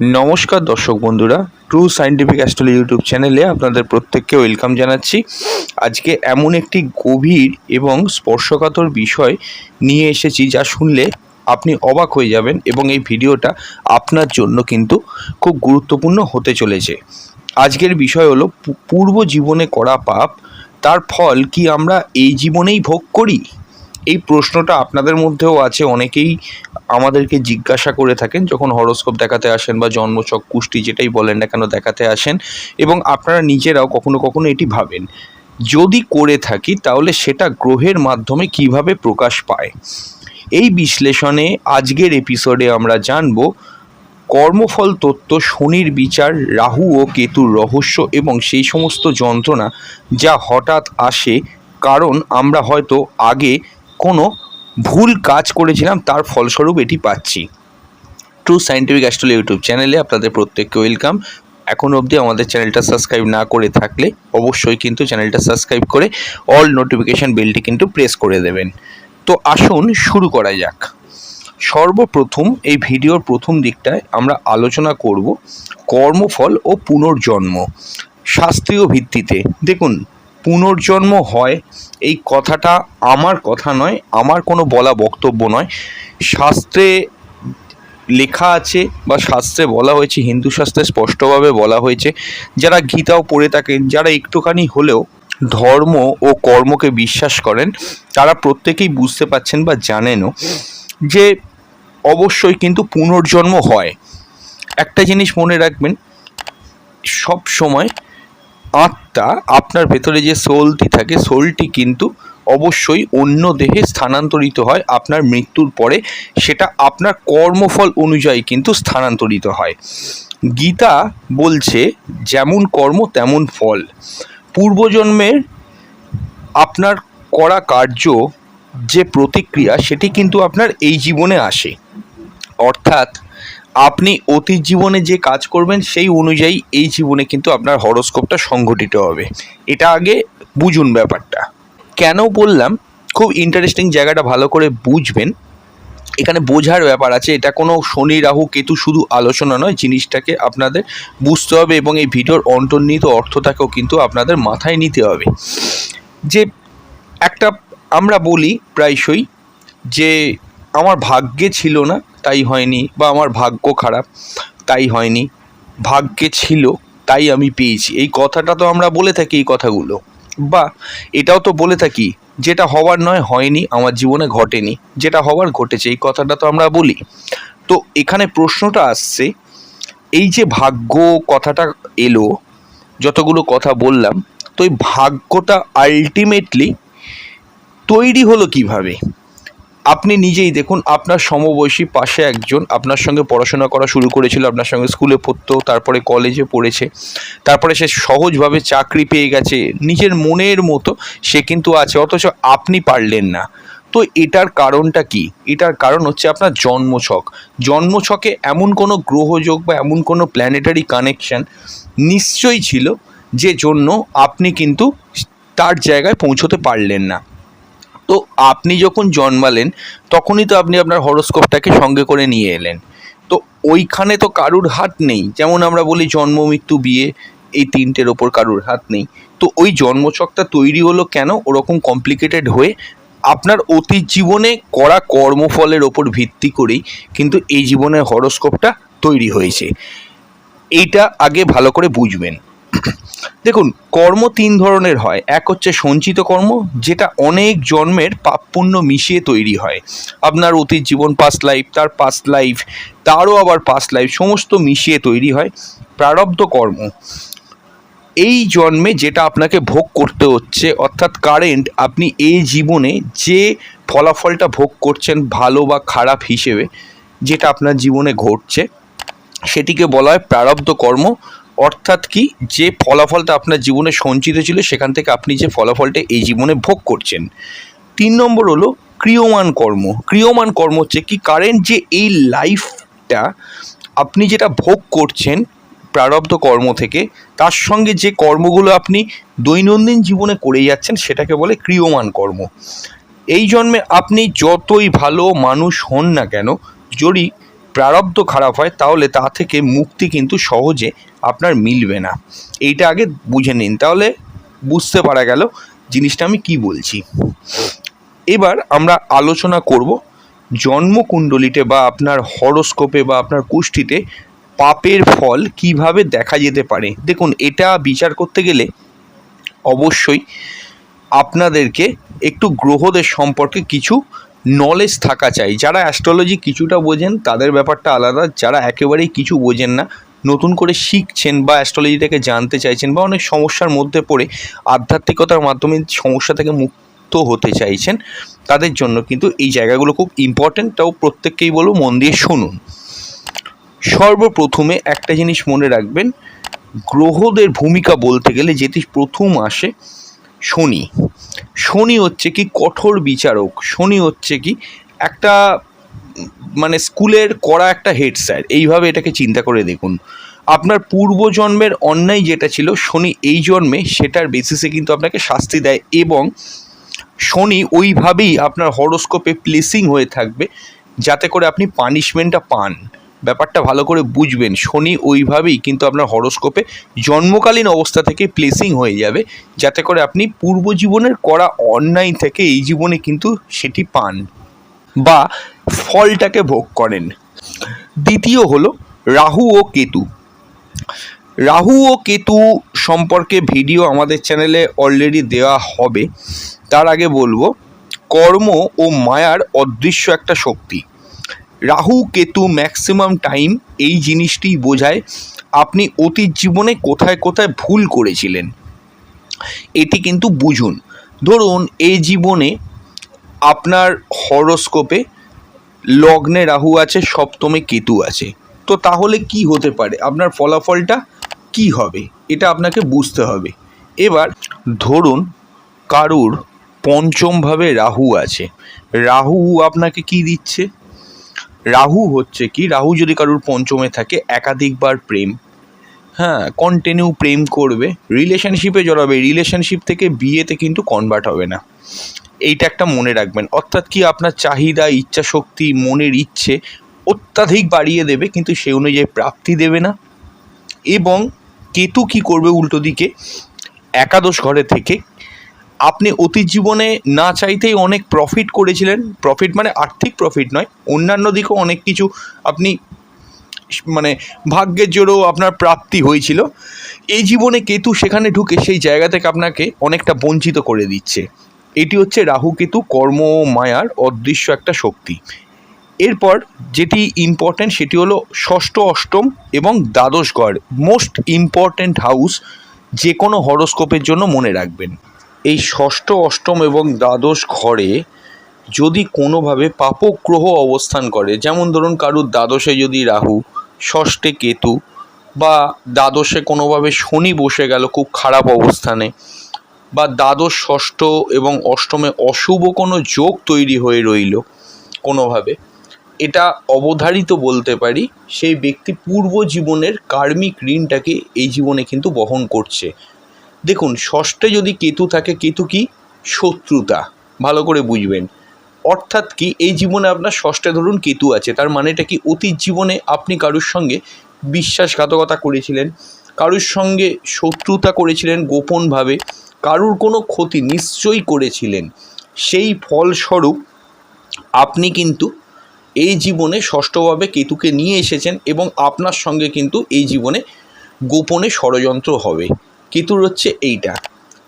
নমস্কার দর্শক বন্ধুরা ট্রু সায়েন্টিফিক অ্যাস্ট্রোলজি ইউটিউব চ্যানেলে আপনাদের প্রত্যেককে ওয়েলকাম জানাচ্ছি। আজকে এমন একটি গভীর এবং স্পর্শকাতর বিষয় নিয়ে এসেছি যা শুনলে আপনি অবাক হয়ে যাবেন এবং এই ভিডিওটা আপনার জন্য কিন্তু খুব গুরুত্বপূর্ণ হতে চলেছে। আজকের বিষয় হলো পূর্ব জীবনে করা পাপ, তার ফল কি আমরা এই জীবনেই ভোগ করি? এই প্রশ্নটা আপনাদের মধ্যেও আছে, অনেকেই আমাদেরকে জিজ্ঞাসা করে থাকেন যখন হরোস্কোপ দেখাতে আসেন বা জন্মচক কুষ্টি যেটাই বলেন না কেন দেখাতে আসেন এবং আপনারা নিজেরাও কখনো কখনো এটি ভাবেন। যদি করে থাকি তাহলে সেটা গ্রহের মাধ্যমে কীভাবে প্রকাশ পায়? এই বিশ্লেষণে আজকের এপিসোডে আমরা জানব কর্মফল তত্ত্ব, শনির বিচার, রাহু ও কেতুর রহস্য এবং সেই সমস্ত যন্ত্রণা যা হঠাৎ আসে, কারণ আমরা হয়তো আগে কোনো ভুল কাজ করেছিলাম, তার ফলস্বরূপ এটি পাচ্ছি। ট্রু সায়েন্টিফিক অ্যাস্ট্রোলজি ইউটিউব চ্যানেলে আপনাদের প্রত্যেককে ওয়েলকাম এখন অবধি আমাদের চ্যানেলটা সাবস্ক্রাইব না করে থাকলে অবশ্যই কিন্তু চ্যানেলটা সাবস্ক্রাইব করে অল নোটিফিকেশান বেলটি কিন্তু প্রেস করে দেবেন। তো আসুন শুরু করা যাক। সর্বপ্রথম এই ভিডিওর প্রথম দিকটায় আমরা আলোচনা করব কর্মফল ও পুনর্জন্ম। শাস্ত্রীয় ভিত্তিতে। দেখুন পুনর্জন্ম হয়, এই কথাটা আমার কথা নয়, আমার কোনো বলা বক্তব্য নয়। শাস্ত্রে লেখা আছে বা শাস্ত্রে বলা হয়েছে, হিন্দু শাস্ত্রে স্পষ্টভাবে বলা হয়েছে, যারা গীতাও পড়ে থাকেন, যারা একটুখানি হলেও ধর্ম ও কর্মকে বিশ্বাস করেন, তারা প্রত্যেকেই বুঝতে পাচ্ছেন বা জানেনও যে অবশ্যই কিন্তু পুনর্জন্ম হয়। একটা জিনিস মনে রাখবেন, সব সময় আত্মা, আপনার ভেতরে যে সোলটি থাকে সোলটি কিন্তু অবশ্যই অন্য দেহে স্থানান্তরিত হয় আপনার মৃত্যুর পরে। সেটা আপনার কর্মফল অনুযায়ী কিন্তু স্থানান্তরিত হয়। গীতা বলছে, যেমন কর্ম, তেমন ফল। পূর্বজন্মের আপনার করা কার্য, যে প্রতিক্রিয়া, সেটি কিন্তু আপনার এই জীবনে আসে। অর্থাৎ আপনি অতীত জীবনে যে কাজ করবেন, সেই অনুযায়ী এই জীবনে কিন্তু আপনার হরোস্কোপটা সংঘটিত হবে। এটা আগে বুঝুন ব্যাপারটা। কেন বললাম? খুব ইন্টারেস্টিং জায়গাটা ভালো করে বুঝবেন। এখানে বোঝার ব্যাপার আছে, এটা কোনো শনি, রাহু, কেতু শুধু আলোচনা নয়, জিনিসটাকে আপনাদের বুঝতে হবে এবং এই ভিডিওর অন্তর্নিহিত অর্থটাকেও কিন্তু আপনাদের মাথায় নিতে হবে। যে একটা আমরা বলি প্রায়শই যে আমার ভাগ্যে ছিল না, তাই হয়নি, বা আমার ভাগ্য খারাপ, তাই হয়নি। ভাগ্যে ছিল, তাই আমি পেয়েছি। এই কথাটা তো আমরা বলে থাকি এই কথাগুলো। বা এটাও তো বলে থাকি, যেটা হওয়ার নয় হয়নি, আমার জীবনে ঘটেনি, যেটা হওয়ার ঘটেছে, এই কথাটা তো আমরা বলি। তো এখানে প্রশ্নটা আসছে, এই যে ভাগ্য কথাটা এলো, যতগুলো কথা বললাম, তো এই ভাগ্যটা আলটিমেটলি তৈরি হলো কীভাবে? আপনি নিজেই দেখুন, আপনার সমবয়সী পাশে একজন আপনার সঙ্গে পড়াশোনা করা শুরু করেছিল, আপনার সঙ্গে স্কুলে পড়তো, তারপরে কলেজে পড়েছে, তারপরে সে সহজভাবে চাকরি পেয়ে গেছে, নিজের মনের মতো সে কিন্তু আছে, অথচ আপনি পারলেন না। তো এটার কারণটা কি? এটার কারণ হচ্ছে আপনার জন্মছক। জন্মছকে এমন কোনো গ্রহযোগ বা এমন কোনো প্ল্যানেটারি কানেকশন নিশ্চয়ই ছিল, যে জন্য আপনি কিন্তু তার জায়গায় পৌঁছতে পারলেন না। তো আপনি যখন জন্মালেন, তখনই তো আপনি আপনার হরোস্কোপটাকে সঙ্গে করে নিয়ে এলেন। তো ওইখানে তো কারুর হাত নেই, যেমন আমরা বলি জন্ম, মৃত্যু, বিয়ে, এই তিনটের ওপর কারুর হাত নেই। তো ওই জন্মচকটা তৈরি হলো কেন? ওরকম কমপ্লিকেটেড হয়ে আপনার অতীত জীবনে করা কর্মফলের ওপর ভিত্তি করেই কিন্তু এই জীবনের হরোস্কোপটা তৈরি হয়েছে। এইটা আগে ভালো করে বুঝবেন। দেখুন, কর্ম তিন ধরনের হয়। এক হচ্ছে সঞ্চিত কর্ম, যেটা অনেক জন্মের পাপ পুণ্য মিশিয়ে তৈরি হয়। আপনার অতীত জীবন পাস্ট লাইফ তার পাস্ট লাইফ তারও আবার পাস্ট লাইফ সমস্ত মিশিয়ে তৈরি হয় প্রারব্ধ কর্ম। এই জন্মে যেটা আপনাকে ভোগ করতে হচ্ছে, অর্থাৎ কারেন্ট আপনি এই জীবনে যে ফলাফলটা ভোগ করছেন ভালো বা খারাপ হিসেবে, যেটা আপনার জীবনে ঘটছে, সেটিকে বলা হয় প্রারব্ধ কর্ম। অর্থাৎ কি? যে ফলাফলটা আপনার জীবনে সঞ্চিত ছিল, সেখান থেকে আপনি যে ফলাফলটা এই জীবনে ভোগ করছেন। তিন নম্বর হলো ক্রিয়মান কর্ম। ক্রিয়মান কর্ম হচ্ছে কি? কারেন্ট যে এই লাইফটা আপনি যেটা ভোগ করছেন প্রারব্ধ কর্ম থেকে, তার সঙ্গে যে কর্মগুলো আপনি দৈনন্দিন জীবনে করে যাচ্ছেন, সেটাকে বলে ক্রিয়মান কর্ম। এই জন্মে আপনি যতই ভালো মানুষ হন না কেন, যদি প্রারব্ধ খারাপ হয়, তাহলে তা থেকে মুক্তি কিন্তু সহজে আপনার মিলবে না। এইটা আগে বুঝে নিন। তাহলে বুঝতে পারা গেল জিনিসটা আমি কি বলছি। এবার আমরা আলোচনা করব জন্মকুণ্ডলিতে বা আপনার হরোস্কোপে বা আপনার কুষ্ঠিতে পাপের ফল কীভাবে দেখা যেতে পারে। দেখুন, এটা বিচার করতে গেলে অবশ্যই আপনাদেরকে একটু গ্রহদের সম্পর্কে কিছু নলেজ থাকা চাই। যারা অ্যাস্ট্রোলজি কিছুটা বোঝেন, তাদের ব্যাপারটা আলাদা। যারা একেবারেই কিছু বোঝেন না নতুন করে শিখছেন বা অ্যাস্ট্রোলজিটাকে জানতে চাইছেন বা অনেক সমস্যার মধ্যে পড়ে আধ্যাত্মিকতার মাধ্যমে সমস্যা থেকে মুক্ত হতে চাইছেন, তাদের জন্য কিন্তু এই জায়গাগুলো খুব ইম্পর্ট্যান্ট তাও প্রত্যেককেই বলব মন দিয়ে শুনুন। সর্বপ্রথমে একটা জিনিস মনে রাখবেন, গ্রহদের ভূমিকা বলতে গেলে যেটি প্রথম আসে শনি। শনি হচ্ছে কি কঠোর বিচারক, শনি হচ্ছে কি একটা মানে স্কুলের করা একটা হেড স্যার এইভাবে এটাকে চিন্তা করে দেখুন। আপনার পূর্বজন্মের অন্যায় যেটা ছিল, শনি এই জন্মে সেটার বেসিসে কিন্তু আপনাকে শাস্তি দেয় এবং শনি ওইভাবেই আপনার হরোস্কোপে প্লেসিং হয়ে থাকবে, যাতে করে আপনি পানিশমেন্টটা পান। ব্যাপারটা ভালো করে বুঝবেন, শনি ওইভাবেই কিন্তু আপনার হরোস্কোপে জন্মকালীন অবস্থা থেকে প্লেসিং হয়ে যাবে, যাতে করে আপনি পূর্ব জীবনের করা অন্যায় থেকে এই জীবনে কিন্তু সেটি পান। বা ফলটাকে ভোগ করেন। দ্বিতীয় হলো রাহু ও কেতু। রাহু ও কেতু সম্পর্কে ভিডিও আমাদের চ্যানেলে অলরেডি দেওয়া হবে। তার আগে বলব, কর্ম ও মায়ার অদৃশ্য একটা শক্তি। রাহু, কেতু ম্যাক্সিমাম টাইম এই জিনিসটি বোঝায় আপনি অতীত জীবনে কোথায় কোথায় ভুল করেছিলেন। এটি কিন্তু বুঝুন। ধরুন, এই জীবনে আপনার হরোস্কোপে লগ্নে রাহু আছে, সপ্তমে কেতু আছে। তো তাহলে কি হতে পারে? আপনার ফলাফলটা কি হবে? এটা আপনাকে বুঝতে হবে। এবার ধরুন কারুর পঞ্চমভাবে রাহু আছে। রাহু আপনাকে কি দিচ্ছে? রাহু হচ্ছে কি, রাহু যদি কারুর পঞ্চমে থাকে, একাধিকবার প্রেম। হ্যাঁ কন্টিনিউ প্রেম করবে। রিলেশনশিপে জড়াবে। রিলেশনশিপ থেকে বিয়েতে কিন্তু কনভার্ট হবে না। এইটা একটা মনে রাখবেন। অর্থাৎ কি আপনার চাহিদা, ইচ্ছা শক্তি, মনের ইচ্ছে অত্যাধিক বাড়িয়ে দেবে, কিন্তু সে অনুযায়ী প্রাপ্তি দেবে না। এবং কেতু কি করবে উল্টো দিকে? একাদশ ঘরে থেকে আপনি অতীত জীবনে না চাইতেই অনেক প্রফিট করেছিলেন। প্রফিট মানে আর্থিক প্রফিট নয়, অন্যান্য দিকেও অনেক কিছু আপনি মানে ভাগ্যের জোরেও আপনার প্রাপ্তি হয়েছিল। এই জীবনে কেতু সেখানে ঢুকে সেই জায়গা থেকে আপনাকে অনেকটা বঞ্চিত করে দিচ্ছে। এটি হচ্ছে রাহু কেতু কর্ম ও মায়ার অদৃশ্য একটা শক্তি। এরপর যেটি ইম্পর্ট্যান্ট সেটি হলো ষষ্ঠ অষ্টম এবং দ্বাদশ ঘর মোস্ট ইম্পর্ট্যান্ট হাউস যে কোনো হরোস্কোপের জন্য মনে রাখবেন। এই ষষ্ঠ, অষ্টম এবং দ্বাদশ ঘরে যদি কোনোভাবে পাপগ্রহ অবস্থান করে, যেমন ধরুন কারুর দ্বাদশে যদি রাহু, ষষ্ঠে কেতু বা দ্বাদশে কোনোভাবে শনি বসে গেল খুব খারাপ অবস্থানে বা দ্বাদশ, ষষ্ঠ এবং অষ্টমে অশুভ কোনো যোগ তৈরি হয়ে রইল কোনোভাবে, এটা অবধারিত বলতে পারি, সেই ব্যক্তি পূর্ব জীবনের কার্মিক ঋণটাকে এই জীবনে কিন্তু বহন করছে। দেখুন, ষষ্ঠে যদি কেতু থাকে, কেতু কি? শত্রুতা, ভালো করে বুঝবেন। অর্থাৎ কি, এই জীবনে আপনার ষষ্ঠে ধরুন কেতু আছে, তার মানেটা কি, অতীত জীবনে আপনি কারুর সঙ্গে বিশ্বাসঘাতকতা করেছিলেন, কারুর সঙ্গে শত্রুতা করেছিলেন গোপনভাবে কারুর কোনো ক্ষতি নিশ্চয়ই করেছিলেন। সেই ফলস্বরূপ আপনি কিন্তু এই জীবনে ষষ্ঠভাবে কেতুকে নিয়ে এসেছেন এবং আপনার সঙ্গে কিন্তু এই জীবনে গোপনে ষড়যন্ত্র হবে। কেতুর হচ্ছে এইটা।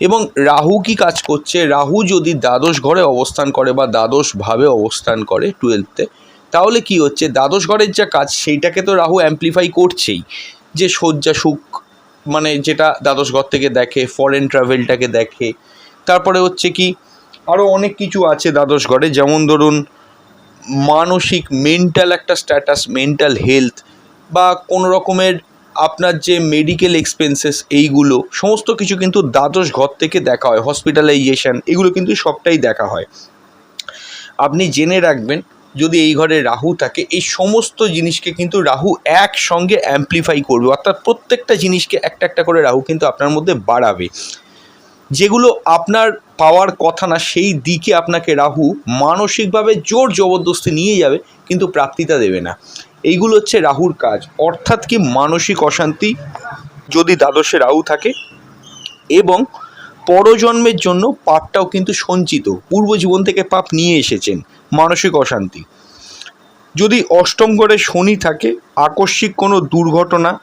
এবং রাহু কি কাজ করছে? রাহু যদি দ্বাদশ ঘরে অবস্থান করে বা দ্বাদশভাবে অবস্থান করে টুয়েলভতে তাহলে কি হচ্ছে? দ্বাদশ ঘরের যা কাজ, সেইটাকে তো রাহু অ্যাম্প্লিফাই করছেই। যে শয্যা সুখ মানে যেটা দ্বাদশ ঘর থেকে দেখে ফরেন ট্রাভেলটাকে দেখে। তারপরে হচ্ছে কি আরও অনেক কিছু আছে দ্বাদশ ঘরে। যেমন ধরুন, মানসিক মেন্টাল একটা স্ট্যাটাস মেন্টাল হেলথ বা কোনো রকমের আপনার যে মেডিকেল এক্সপেন্সেস এইগুলো, সমস্ত কিছু কিন্তু দ্বাদশ ঘর থেকে দেখা হয়। হসপিটালাইজেশান এগুলো কিন্তু সবটাই দেখা হয়। আপনি জেনে রাখবেন যদি এই ঘরে রাহু থাকে, এই সমস্ত জিনিসকে কিন্তু রাহু একসঙ্গে অ্যাম্প্লিফাই করবে। অর্থাৎ প্রত্যেকটা জিনিসকে একটা একটা করে রাহু কিন্তু আপনার মধ্যে বাড়াবে। যেগুলো আপনার পাওয়ার কথা না, সেই দিকে আপনাকে রাহু মানসিকভাবে জোর জবরদস্তি নিয়ে যাবে, কিন্তু প্রাপ্তিটা দেবে না। এইগুলো হচ্ছে রাহুর কাজ। অর্থাৎ কি? মানসিক অশান্তি যদি দ্বাদশে রাহু থাকে এবং পরজন্মের জন্য পাপটাও কিন্তু সঞ্চিত। পূর্ব জীবন থেকে পাপ নিয়ে এসেছেন। মানসিক অশান্তি। যদি অষ্টম ঘরে শনি থাকে, আকস্মিক কোনো দুর্ঘটনা,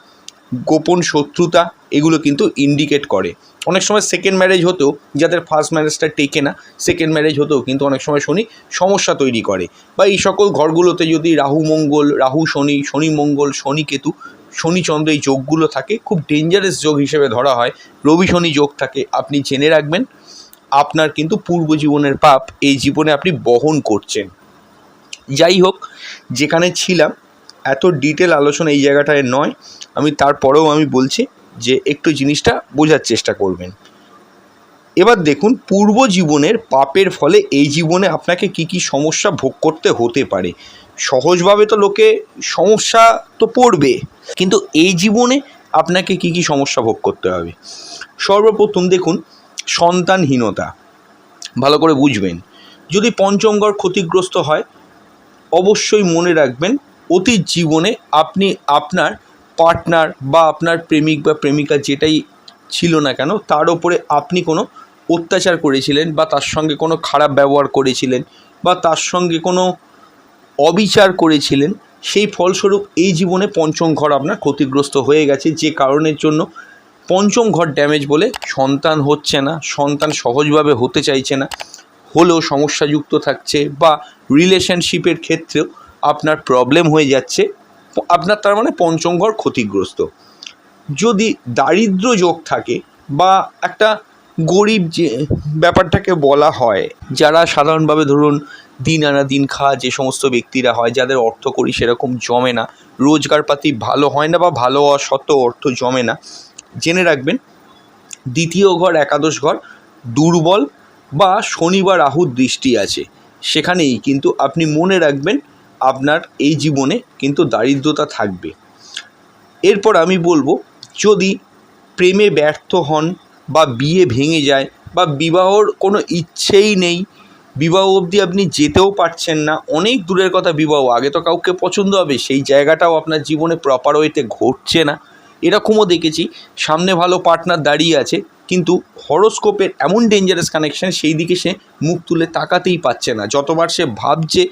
গোপন শত্রুতা, এগুলো কিন্তু ইন্ডিকেট করে। অনেক সময় সেকেন্ড ম্যারেজ হতেও, যাদের ফার্স্ট ম্যারেজটা টেকে না সেকেন্ড ম্যারেজ হতেও কিন্তু অনেক সময় শনি সমস্যা তৈরি করে। বা এই সকল ঘরগুলোতে যদি রাহু মঙ্গল, রাহু শনি শনি মঙ্গল, শনি কেতু, শনি চন্দ্র এই যোগগুলো থাকে, খুব ডেঞ্জারাস যোগ হিসেবে ধরা হয়। রবি শনি যোগ থাকে, আপনি জেনে রাখবেন। আপনার কিন্তু পূর্ব জীবনের পাপ এই জীবনে আপনি বহন করছেন। যাই হোক, যেখানে ছিলাম, এত ডিটেল আলোচনা এই জায়গাটায় নয়। আমি তারপরেও আমি বলছি যে একটু জিনিসটা বোঝার চেষ্টা করবেন। এবার দেখুন পূর্ব জীবনের পাপের ফলে এই জীবনে আপনাকে কি কি সমস্যা ভোগ করতে হতে পারে। সহজভাবে তো লোকে সমস্যা তো পড়বে, কিন্তু এই জীবনে আপনাকে কি কি সমস্যা ভোগ করতে হবে? সর্বপ্রথম দেখুন সন্তানহীনতা। ভালো করে বুঝবেন। যদি পঞ্চম ঘর ক্ষতিগ্রস্ত হয়, অবশ্যই মনে রাখবেন, অতীত জীবনে আপনি আপনার পার্টনার বা আপনার প্রেমিক বা প্রেমিকা যেটাই ছিল না কেন, তার ওপরে আপনি কোনো অত্যাচার করেছিলেন বা তার সঙ্গে কোনো খারাপ ব্যবহার করেছিলেন বা তার সঙ্গে কোনো অবিচার করেছিলেন, সেই ফলস্বরূপ এই জীবনে পঞ্চম ঘর আপনার ক্ষতিগ্রস্ত হয়ে গেছে যে কারণের জন্য পঞ্চম ঘর ড্যামেজ বলে সন্তান হচ্ছে না, সন্তান সহজভাবে হতে চাইছে না, হলেও সমস্যাযুক্ত থাকছে বা রিলেশনশিপের ক্ষেত্রেও আপনার প্রবলেম হয়ে যাচ্ছে, আপনার তার মানে পঞ্চম ঘর ক্ষতিগ্রস্ত। যদি দারিদ্র যোগ থাকে বা একটা গরিব যে, ব্যাপারটাকে বলা হয়, যারা সাধারণভাবে ধরুন দিন আনা দিন খাওয়া যে সমস্ত ব্যক্তিরা হয়, যাদের অর্থ করি সেরকম জমে না, রোজগারপাতি ভালো হয় না বা ভালো হওয়া সত্ত্বেও অর্থ জমে না জেনে রাখবেন, দ্বিতীয় ঘর, একাদশ ঘর, দুর্বল বা শনি বা রাহুর দৃষ্টি আছে। সেখানেই কিন্তু আপনি মনে রাখবেন, আপনার এই জীবনে কিন্তু দারিদ্রতা থাকবে। এরপর আমি বলব, যদি প্রেমে ব্যর্থ হন বা বিয়ে ভেঙে যায় বা বিবাহর কোনো ইচ্ছেই নেই, বিবাহ অবধি আপনি যেতেও পারছেন না, অনেক দূরের কথা বিবাহ, আগে তো কাউকে পছন্দ হবে, সেই জায়গাটাও আপনার জীবনে প্রপার ওয়েতে ঘটছে না। এরকমও দেখেছি। সামনে ভালো পার্টনার দাঁড়িয়ে আছে, কিন্তু হরোস্কোপের এমন ডেঞ্জারাস কানেকশান সেই দিকে সে মুখ তুলে তাকাতেই পাচ্ছে না। যতবার সে ভাবছে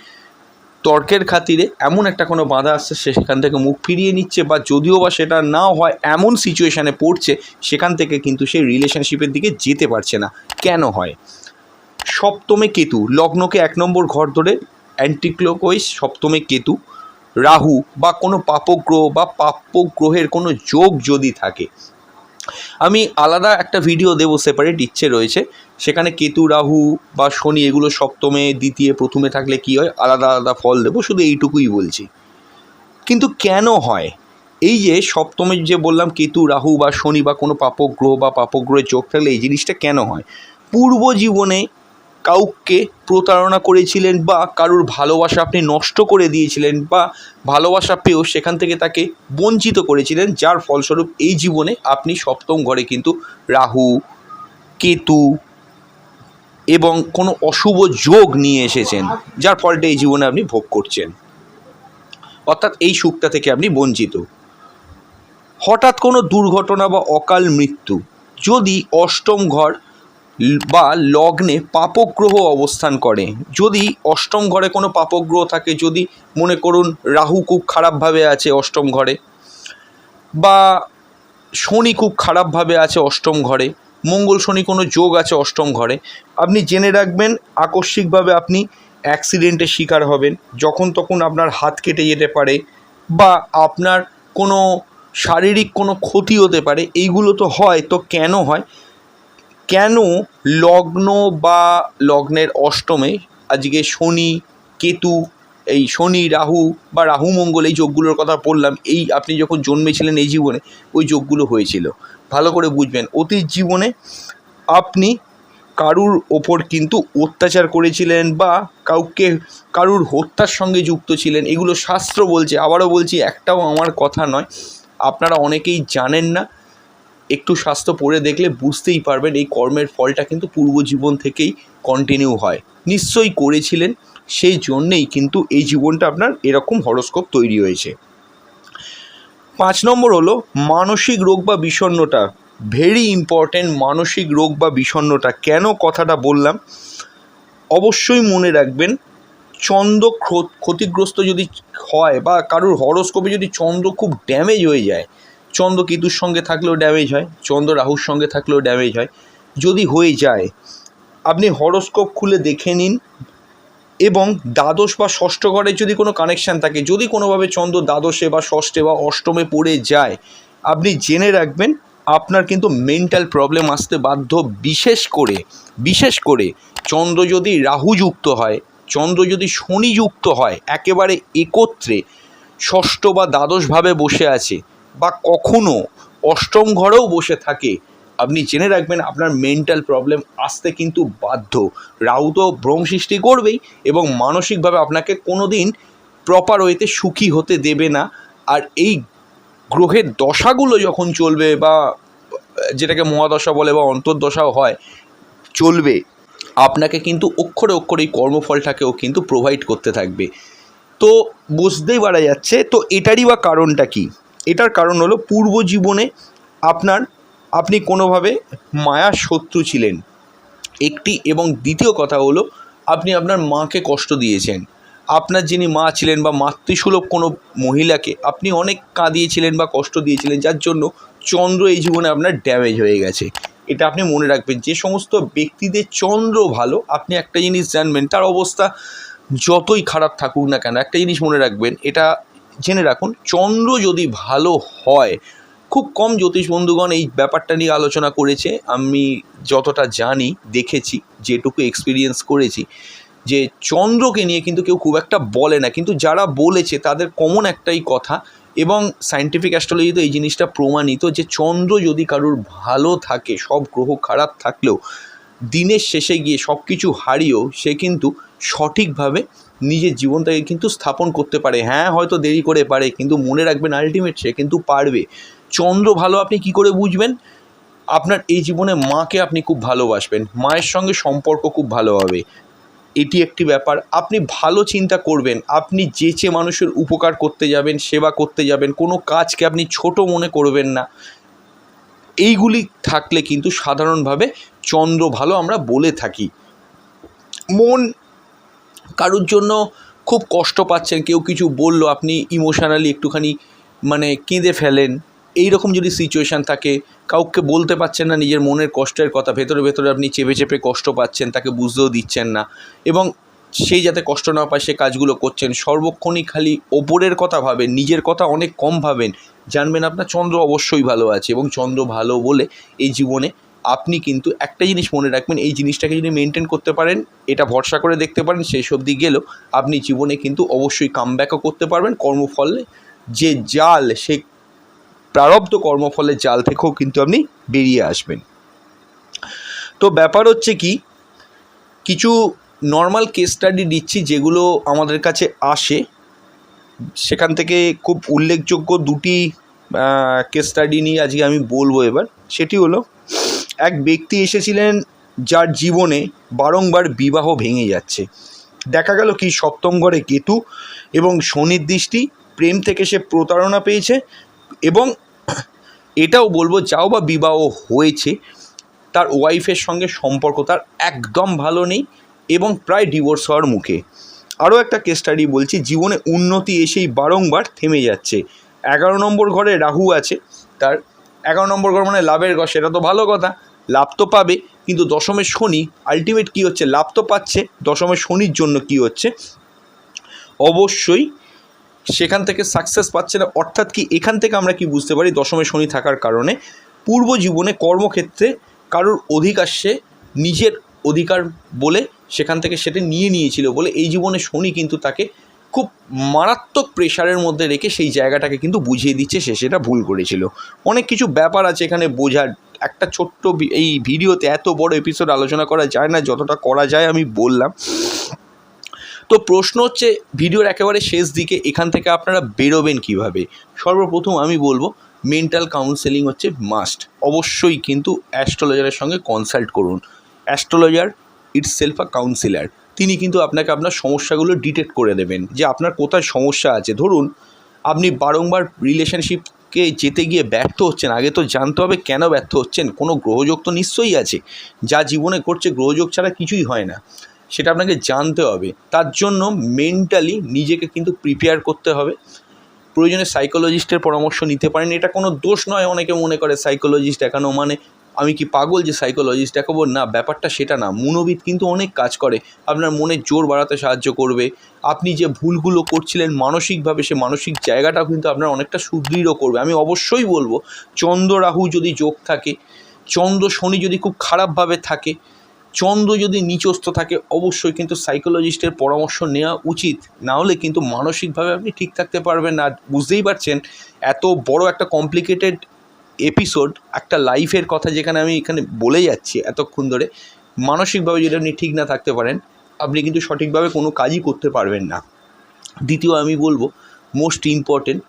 তর্কের খাতিরে এমন একটা কোনো বাধা আসছে, সে সেখান থেকে মুখ ফিরিয়ে নিচ্ছে বা যদিও বা সেটা না হয়, এমন সিচুয়েশানে পড়ছে, সেখান থেকে কিন্তু সে রিলেশনশিপের দিকে যেতে পারছে না। কেন হয়? সপ্তমে কেতু, লগ্নকে এক নম্বর ঘর ধরে অ্যান্টিক্লোকোইস সপ্তমে কেতু রাহু বা কোনো পাপগ্রহ বা পাপগ্রহের কোনো যোগ যদি থাকে, আমি আলাদা একটা ভিডিও দেবো সেপারেট ইচ্ছে রয়েছে। সেখানে কেতু, রাহু বা শনি এগুলো সপ্তমে, দ্বিতীয়, প্রথমে থাকলে কী হয়? আলাদা আলাদা ফল দেবো, শুধু এইটুকুই বলছি। কিন্তু কেন হয়? এই যে সপ্তমে যে বললাম কেতু, রাহু বা শনি বা কোনো পাপগ্রহ বা পাপগ্রহের চোখ থাকলে এই জিনিসটা কেন হয়? পূর্ব জীবনে কাউকে প্রতারণা করেছিলেন বা কারুর ভালোবাসা আপনি নষ্ট করে দিয়েছিলেন বা ভালোবাসা পেয়েও সেখান থেকে তাকে বঞ্চিত করেছিলেন, যার ফলস্বরূপ এই জীবনে আপনি সপ্তম ঘরে কিন্তু রাহু, কেতু এবং কোনো অশুভ যোগ নিয়ে এসেছেন, যার ফলটা এই জীবনে আপনি ভোগ করছেন। অর্থাৎ এই সুখটা থেকে আপনি বঞ্চিত। হঠাৎ কোনো দুর্ঘটনা বা অকাল মৃত্যু যদি অষ্টম ঘর বা লগ্নে পাপগ্রহ অবস্থান করে। যদি অষ্টম ঘরে কোনো পাপগ্রহ থাকে, যদি মনে করুন রাহু খুব খারাপভাবে আছে অষ্টম ঘরে বা শনি খুব খারাপভাবে আছে অষ্টম ঘরে, মঙ্গল শনি কোনো যোগ আছে অষ্টম ঘরে, আপনি জেনে রাখবেন আকস্মিকভাবে আপনি অ্যাক্সিডেন্টের শিকার হবেন। যখন তখন আপনার হাত কেটে যেতে পারে বা আপনার কোনো শারীরিক কোনো ক্ষতি হতে পারে, এইগুলো তো হয়, তো কেন হয়? কেন লগ্ন বা লগ্নের অষ্টমে আজকে শনি, কেতু, এই শনি, রাহু বা রাহু, মঙ্গল এই যোগগুলোর কথা বললাম, এই আপনি যখন জন্মেছিলেন এই জীবনে ওই যোগগুলো হয়েছিল। ভালো করে বুঝবেন, অতীত জীবনে আপনি কারুর ওপর কিন্তু অত্যাচার করেছিলেন বা কাউকে, কারুর হত্যার সঙ্গে যুক্ত ছিলেন, এগুলো শাস্ত্র বলছে, আবারও বলছি, একটাও আমার কথা নয়, আপনারা অনেকেই জানেন না একটু স্বাস্থ্য পড়ে দেখলে বুঝতেই পারবেন এই কর্মের ফলটা কিন্তু পূর্ব জীবন থেকেই কন্টিনিউ হয়। নিশ্চয়ই করেছিলেন, সেই জন্যেই কিন্তু এই জীবনটা আপনার এরকম হরস্কোপ তৈরি হয়েছে। পাঁচ নম্বর হলো, মানসিক রোগ বা বিষণ্ণতা। ভেরি ইম্পর্ট্যান্ট মানসিক রোগ বা বিষণ্ণতা। কেন কথাটা বললাম? অবশ্যই মনে রাখবেন, চন্দ্র ক্ষতিগ্রস্ত যদি হয় বা কারোর হরস্কোপে যদি চন্দ্র খুব ড্যামেজ হয়ে যায় চন্দ্র কেতুর সঙ্গে থাকলেও ড্যামেজ হয়, চন্দ্র রাহুর সঙ্গে থাকলেও ড্যামেজ হয়। যদি হয়ে যায়, আপনি হরস্কোপ খুলে দেখে নিন এবং দ্বাদশ বা ষষ্ঠ ঘরে যদি কোনো কানেকশান থাকে, যদি কোনোভাবে চন্দ্র দ্বাদশে বা ষষ্ঠে বা অষ্টমে পড়ে যায়, আপনি জেনে রাখবেন আপনার কিন্তু মেন্টাল প্রবলেম আসতে বাধ্য। বিশেষ করে বিশেষ করে চন্দ্র যদি রাহুযুক্ত হয়, চন্দ্র যদি শনিযুক্ত হয়, একেবারে একত্রে ষষ্ঠ বা দ্বাদশভাবে বসে আছে বা কখনো অষ্টম ঘরেও বসে থাকে, আপনি জেনে রাখবেন আপনার মেন্টাল প্রবলেম আসতে কিন্তু বাধ্য। রাহু তো ভ্রম সৃষ্টি করবেই এবং মানসিকভাবে আপনাকে কোনো দিন প্রপার ওয়েতে সুখী হতে দেবে না। আর এই গ্রহের দশাগুলো যখন চলবে বা যেটাকে মহাদশা বলে বা অন্তর্দশাও হয়, চলবে, আপনাকে কিন্তু অক্ষরে অক্ষরে এই কর্মফলটাকেও কিন্তু প্রোভাইড করতে থাকবে। তো বুঝতেই পারা যাচ্ছে, তো এটারই বা কারণটা কি? এটার কারণ হলো পূর্ব জীবনে আপনার, আপনি কোনোভাবে মায়ার শত্রু ছিলেন। একটি এবং দ্বিতীয় কথা হলো, আপনি আপনার মাকে কষ্ট দিয়েছেন। আপনার যিনি মা ছিলেন বা মাতৃসুলভ কোনো মহিলাকে আপনি অনেক কাঁদিয়েছিলেন বা কষ্ট দিয়েছিলেন, যার জন্য চন্দ্র এই জীবনে আপনার ড্যামেজ হয়ে গেছে। এটা আপনি মনে রাখবেন, যে সমস্ত ব্যক্তিদের চন্দ্র ভালো, আপনি একটা জিনিস জানবেন, তার অবস্থা যতই খারাপ থাকুক না কেন, একটা জিনিস মনে রাখবেন, এটা জেনে রাখুন, চন্দ্র যদি ভালো হয়, খুব কম জ্যোতিষ বন্ধুগণ এই ব্যাপারটা নিয়ে আলোচনা করেছে। আমি যতটা জানি, দেখেছি, যেটুকু এক্সপিরিয়েন্স করেছি, যে চন্দ্রকে নিয়ে কিন্তু কেউ খুব একটা বলে না। কিন্তু যারা বলেছে, তাদের কমন একটাই কথা এবং সায়েন্টিফিক অ্যাস্ট্রোলজিতে এই জিনিসটা প্রমাণিত যে চন্দ্র যদি কারুর ভালো থাকে, সব গ্রহ খারাপ থাকলেও, দিনের শেষে গিয়ে সব কিছু হারিয়েও সে কিন্তু সঠিকভাবে নিজের জীবনটাকে কিন্তু স্থাপন করতে পারে। হ্যাঁ হয়তো দেরি করে পারে, কিন্তু মনে রাখবেন আলটিমেট সে কিন্তু পারবে। চন্দ্র ভালো আপনি কি করে বুঝবেন? আপনার এই জীবনে মাকে আপনি খুব ভালোবাসবেন। মায়ের সঙ্গে সম্পর্ক খুব ভালো হবে। এটি একটি ব্যাপার। আপনি ভালো চিন্তা করবেন। আপনি যেচে মানুষের উপকার করতে যাবেন, সেবা করতে যাবেন, কোনো কাজকে আপনি ছোট মনে করবেন না। এইগুলি থাকলে কিন্তু সাধারণভাবে চন্দ্র ভালো আমরা বলে থাকি। মন কারোর জন্য খুব কষ্ট পাচ্ছেন, কেউ কিছু বলল, আপনি ইমোশনালি একটুখানি মানে কেঁদে ফেলেন এই রকম যদি সিচুয়েশান থাকে, কাউকে বলতে পারছেন না, নিজের মনের কষ্টের কথা, ভেতরে ভেতরে আপনি চেপে চেপে কষ্ট পাচ্ছেন, তাকে বুঝতেও দিচ্ছেন না এবং সেই যাতে কষ্ট না পায়, সে কাজগুলো করছেন, সর্বক্ষণই খালি ওপরের কথা ভাবেন, নিজের কথা অনেক কম ভাবেন, জানবেন আপনার চন্দ্র অবশ্যই ভালো আছে এবং চন্দ্র ভালো বলে এই জীবনে আপনি কিন্তু একটা জিনিস মনে রাখবেন, এই জিনিসটাকে যদি মেনটেন করতে পারেন, এটা ভরসা করে দেখতে পারেন, শেষ অবধি গেলেও আপনি জীবনে কিন্তু অবশ্যই কামব্যাকও করতে পারবেন। কর্মফলে যে জাল সে প্রারব্ধ কর্মফলের জাল থেকেও কিন্তু আপনি বেরিয়ে আসবেন। তো ব্যাপার হচ্ছে কি, কিছু নর্মাল কেস স্টাডি দিচ্ছি যেগুলো আমাদের কাছে আসে। সেখান থেকে খুব উল্লেখযোগ্য দুটি কেস স্টাডি নিয়ে আজকে আমি বলব এবার। সেটি হলো এক ব্যক্তি এসেছিলেন যার জীবনে বারংবার বিবাহ ভেঙে যাচ্ছে। দেখা গেল কি সপ্তম ঘরে কেতু এবং শনির দৃষ্টি, প্রেম থেকে সে প্রতারণা পেয়েছে এবং এটাও বলব যাও বা বিবাহ হয়েছে, তার ওয়াইফের সঙ্গে সম্পর্ক তার একদম ভালো নেই এবং প্রায় ডিভোর্স হওয়ার মুখে। আরও একটা কেস স্টাডি বলছি, জীবনে উন্নতি এসেই বারংবার থেমে যাচ্ছে। এগারো নম্বর ঘরে রাহু আছে, তার এগারো নম্বর ঘর মানে লাভের ঘর, সেটা তো ভালো কথা। লাভ তো পাবে, কিন্তু দশমের শনি আলটিমেট কী হচ্ছে? লাভ তো পাচ্ছে, দশমের শনির জন্য কী হচ্ছে? অবশ্যই সেখান থেকে সাকসেস পাচ্ছে না। অর্থাৎ কি এখান থেকে আমরা কি বুঝতে পারি? দশমে শনি থাকার কারণে পূর্ব জীবনে কর্মক্ষেত্রে কারোর অধিকার সে নিজের অধিকার বলে সেখান থেকে সেটা নিয়ে নিয়েছিল বলে এই জীবনে শনি কিন্তু তাকে খুব মারাত্মক প্রেশারের মধ্যে রেখে সেই জায়গাটাকে কিন্তু বুঝিয়ে দিচ্ছে সে, সেটা ভুল করেছিল। অনেক কিছু ব্যাপার আছে এখানে বোঝার। একটা ছোট্ট এই ভিডিওতে এত বড় এপিসোড আলোচনা করা যায় না, যতটা করা যায় আমি বললাম। তো প্রশ্ন হচ্ছে, ভিডিওর একেবারে শেষ দিকে এখান থেকে আপনারা বেরোবেন কীভাবে? সর্বপ্রথম আমি বলব মেন্টাল কাউন্সেলিং হচ্ছে মাস্ট অবশ্যই কিন্তু অ্যাস্ট্রোলজারের সঙ্গে কনসাল্ট করুন। Astrologer itself a counsellor তিনি কিন্তু আপনাকে আপনার সমস্যাগুলো ডিটেক্ট করে দেবেন যে আপনার কোথায় সমস্যা আছে। ধরুন, আপনি বারংবার রিলেশনশিপকে যেতে গিয়ে ব্যর্থ হচ্ছেন, আগে তো জানতে হবে কেন ব্যর্থ হচ্ছেন, কোনো গ্রহযোগ তো নিশ্চয়ই আছে। যা জীবনে করছে গ্রহযোগ ছাড়া কিছুই হয় না, সেটা আপনাকে জানতে হবে। তার জন্য মেন্টালি নিজেকে কিন্তু প্রিপেয়ার করতে হবে। প্রয়োজনে সাইকোলজিস্টের পরামর্শ নিতে পারেন, এটা কোনো দোষ নয়, অনেকে মনে করে সাইকোলজিস্ট দেখানো মানে আমি কি পাগল যে সাইকোলজিস্ট দেখাবো না, ব্যাপারটা সেটা না। মনোবিদ কিন্তু অনেক কাজ করে। আপনার মনের জোর বাড়াতে সাহায্য করবে। আপনি যে ভুলগুলো করছিলেন মানসিকভাবে, সে মানসিক জায়গাটাও কিন্তু আপনার অনেকটা সুদৃঢ় করবে। আমি অবশ্যই বলব চন্দ্র রাহু যদি যোগ থাকে, চন্দ্র শনি যদি খুব খারাপভাবে থাকে, চন্দ্র যদি নিচস্থ থাকে, অবশ্যই কিন্তু সাইকোলজিস্টের পরামর্শ নেওয়া উচিত। না হলে কিন্তু মানসিকভাবে আপনি ঠিক থাকতে পারবেন না। বুঝতেই পারছেন, এত বড় একটা কমপ্লিকেটেড এপিসোড একটা লাইফের কথা যেখানে আমি এখানে বলে যাচ্ছি এতক্ষণ ধরে, মানসিকভাবে যদি আপনি ঠিক না থাকতে পারেন, আপনি কিন্তু সঠিকভাবে কোনো কাজই করতে পারবেন না। দ্বিতীয় আমি বলব মোস্ট ইম্পর্টেন্ট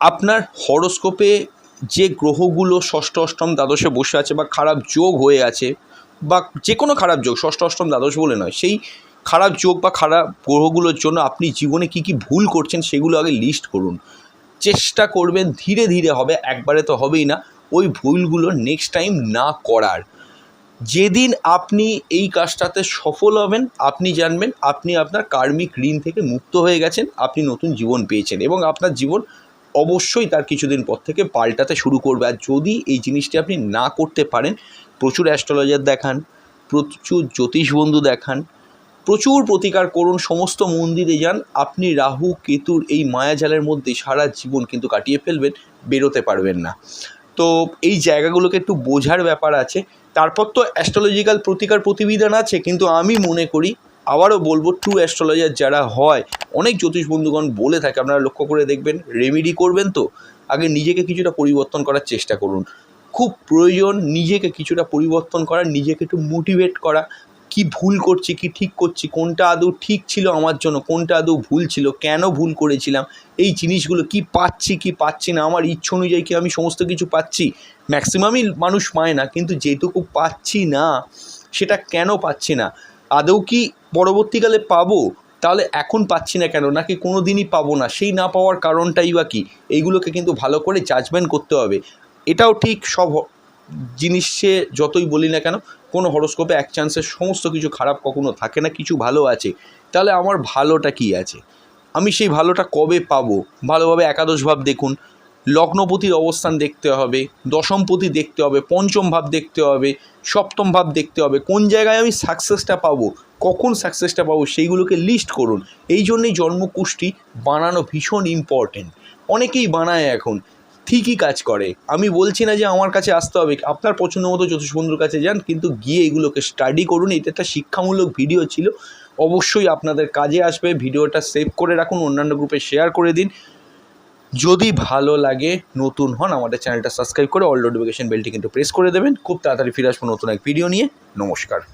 আপনার হরোস্কোপে যে গ্রহগুলো ষষ্ঠ, অষ্টম, দ্বাদশে বসে আছে বা খারাপ যোগ হয়ে আছে, বা যে কোনো খারাপ যোগ, ষষ্ঠ, অষ্টম, দ্বাদশ বলে নয়, সেই খারাপ যোগ বা খারাপ গ্রহগুলোর জন্য আপনি জীবনে কী কী ভুল করছেন সেগুলো আগে লিস্ট করুন। চেষ্টা করবেন, ধীরে ধীরে হবে, একবারে তো হবেই না। ওই ভুলগুলো নেক্সট টাইম না করার। যেদিন আপনি এই কাজটাতে সফল হবেন, আপনি জানবেন, আপনি আপনার কার্মিক ঋণ থেকে মুক্ত হয়ে গেছেন, আপনি নতুন জীবন পেয়েছেন এবং আপনার জীবন অবশ্যই তার কিছুদিন পর থেকে পাল্টাতে শুরু করবে। আর যদি এই জিনিসটি আপনি না করতে পারেন, প্রচুর অ্যাস্ট্রোলজার দেখান, প্রচুর জ্যোতিষ বন্ধু দেখান প্রচুর প্রতিকার করুন, সমস্ত মন্দিরে যান। আপনি রাহু, কেতুর এই মায়াজালের মধ্যে সারা জীবন কিন্তু কাটিয়ে ফেলবেন, বেরোতে পারবেন না। তো এই জায়গাগুলোকে একটু বোঝার ব্যাপার আছে। তারপর তো অ্যাস্ট্রোলজিক্যাল প্রতিকার প্রতিবিধান আছে, কিন্তু আমি মনে করি, আবারও বলব ট্রু অ্যাস্ট্রোলজার যারা হয়, অনেক জ্যোতিষ বন্ধুগণ বলে থাকে, আপনারা লক্ষ্য করে দেখবেন রেমিডি করবেন তো? আগে নিজেকে কিছুটা পরিবর্তন করার চেষ্টা করুন। খুব প্রয়োজন নিজেকে কিছুটা পরিবর্তন করা, নিজেকে একটু মোটিভেট করা কি ভুল করছি, কি ঠিক করছি, কোনটা আদৌ ঠিক ছিল আমার জন্য, কোনটা আদৌ ভুল ছিল, কেন ভুল করেছিলাম, এই জিনিসগুলো কি পাচ্ছি কি পাচ্ছি না, আমার ইচ্ছে অনুযায়ী কি আমি সমস্ত কিছু পাচ্ছি? ম্যাক্সিমামই মানুষ পায় না, কিন্তু যেটুকু পাচ্ছি না, সেটা কেন পাচ্ছি না? আদৌ কি পরবর্তীকালে পাবো? তাহলে এখন পাচ্ছি না কেন? নাকি কোনো দিনই পাবো না? সেই না পাওয়ার কারণটাই বা কী? এইগুলোকে কিন্তু ভালো করে জাজমেন্ট করতে হবে। এটাও ঠিক সব জিনিসে যতই বলি না কেন কোনো হরস্কোপে এক চান্সের সমস্ত কিছু খারাপ কখনো থাকে না, কিছু ভালো আছে। তাহলে আমার ভালোটা কি আছে? আমি সেই ভালোটা কবে পাবো? ভালোভাবে একাদশ ভাব দেখুন, লগ্নপতির অবস্থান দেখতে হবে, দশমপতি দেখতে হবে, পঞ্চম ভাব দেখতে হবে, সপ্তম ভাব দেখতে হবে, কোন জায়গায় আমি সাকসেসটা পাবো, কখন সাকসেসটা পাবো সেইগুলোকে লিস্ট করুন। এই জন্যেই জন্মকুষ্টি বানানো ভীষণ ইম্পর্টেন্ট অনেকেই বানায় এখন। ঠিকই কাজ করে। আমি বলছি না যে আমার কাছে আসতে হবে। আপনার পছন্দ মতো জ্যোতিষ বন্ধুর কাছে যান, কিন্তু গিয়ে এগুলোকে স্টাডি করুন। এটা একটা শিক্ষামূলক ভিডিও ছিল। অবশ্যই আপনাদের কাজে আসবে। ভিডিওটা সেভ করে রাখুন, অন্যান্য গ্রুপে শেয়ার করে দিন। যদি ভালো লাগে, নতুন হন, আমাদের চ্যানেলটা সাবস্ক্রাইব করে অল নোটিফিকেশন বেলটি কিন্তু প্রেস করে দেবেন। খুব তাড়াতাড়ি ফিরে আসব নতুন এক ভিডিও নিয়ে। নমস্কার।